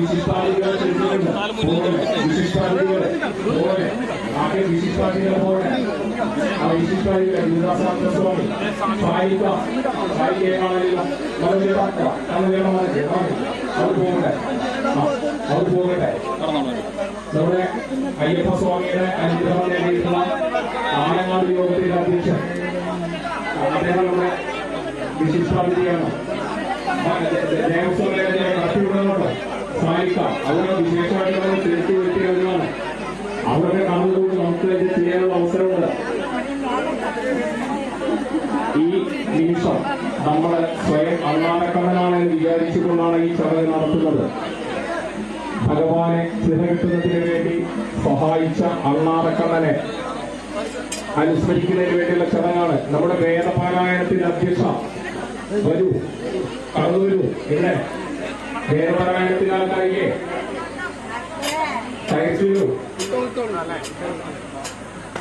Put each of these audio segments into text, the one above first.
വിശിഷ്ടാദികളെ ക്ഷണിക്കുന്നുണ്ട് പോലെ വിശിഷ്ടാദികളെ പോലെ ആകെ വിശിഷ്ടാദികളെ പോലെ. ആ വിശിഷ്ടാദികളെ ഗുരുദാസാനന്ദ സ്വാമി. സായിക സായികമാണില്ല മലനിലാക്ക തമിഴമാരെ അവർ പോകട്ടെ. അവർ പോകട്ടെ. നമ്മുടെ അയ്യപ്പ സ്വാമിയുടെ അനുഗ്രഹം നേടിയിട്ടുള്ള ആനങ്ങാട് യോഗത്തിന്റെ അധ്യക്ഷൻ. അദ്ദേഹം നമ്മുടെ വിശിഷ്ടാതിഥിയാണ്. ദേവസ്വം കത്തിവിടുന്നുണ്ട് സായിക്ക അവരുടെ വിശേഷമായിട്ടുള്ള അവസരമുണ്ട് ഈ നിമിഷം നമ്മൾ സ്വയം അണ്ണാടക്കണ്ണനാണെന്ന് വിചാരിച്ചുകൊണ്ടാണ് ഈ ചടങ്ങ് നടത്തുന്നത്. ഭഗവാനെ ചിറകിട്ടുന്നതിന് വേണ്ടി സഹായിച്ച അണ്ണാറക്കണ്ണനെ അനുസ്മരിക്കുന്നതിന് വേണ്ടിയുള്ള ചടങ്ങാണ് നമ്മുടെ വേദപാരായണത്തിന്റെ അധ്യക്ഷ. വരൂ കടന്നു വരൂ ഇവിടെ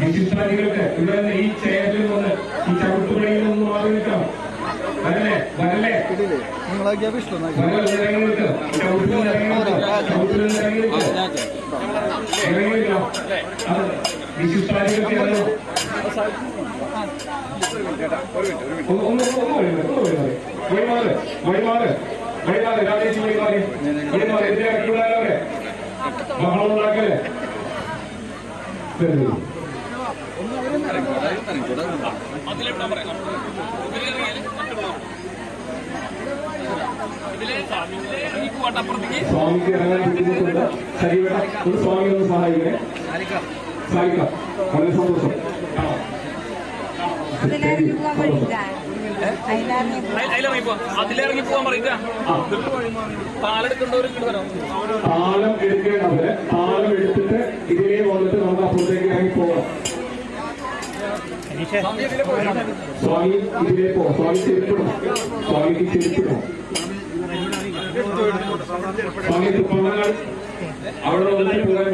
വിശിഷ്ടാദികൾക്ക് ഇവിടെ നിന്ന് ഈ ചെയറിൽ നിന്ന് ഈ ചവിട്ടുപുഴയിൽ നിന്ന് മാറി നിൽക്കാം. വരല്ലേ? വരല്ലേ? ഇറങ്ങി നിൽക്കുക ചവിട്ടിൽ ഇറങ്ങി ചവിട്ടിൽ ഇറങ്ങി ഇറങ്ങി അത് വിശിഷ്ടാദികൾക്ക് ഇറങ്ങണം ഒന്ന് ഒന്ന് ഒന്ന് വഴി മാറ്, ഒന്ന് വഴി മാറ്. വഴി മാറ്, വഴി മാറ്. വഴി മാറ്, രാജേഷ് വഴി മാറി. വഴി മാറി, ഇതിനെ ഇറക്കി വിടാലോ അവരെ. ബഹളം ഉണ്ടാക്കല്ലേ വരൂ. അതിലെവിടെ പറയാം ഇതിലിറങ്ങിയാൽ മറ്റുള്ളവർ. ഇതിലെ ഇതിലെ ഇറങ്ങി പോവാട്ടെ അപ്പുറത്തേക്ക് സ്വാമിക്ക് ഇറങ്ങാൻ ബുദ്ധിമുട്ടുണ്ട്. ശരീരം ഒരു സ്വാമി ഒന്ന് സഹായിക്കണേ. സഹായിക്കാം. വളരെ സന്തോഷം. അതിലിറങ്ങി പോവാൻ പറയുക. പാലെടുക്കേണ്ടവർ താളം എടുക്കേണ്ടവര് താളം എടുത്തിട്ട് ഇതിലേ വന്നിട്ട് നമുക്ക് അപ്പുറത്തേക്ക് ഇറങ്ങി പോകാം സ്വാമി ഇതിലേ പോകാം സ്വാമി ചെരുപ്പിടും സ്വാമിക്ക് ചെരുപ്പിടും സ്വാമി തുപ്പങ്ങൾ അവിടെ വന്നിട്ട് പോകാൻ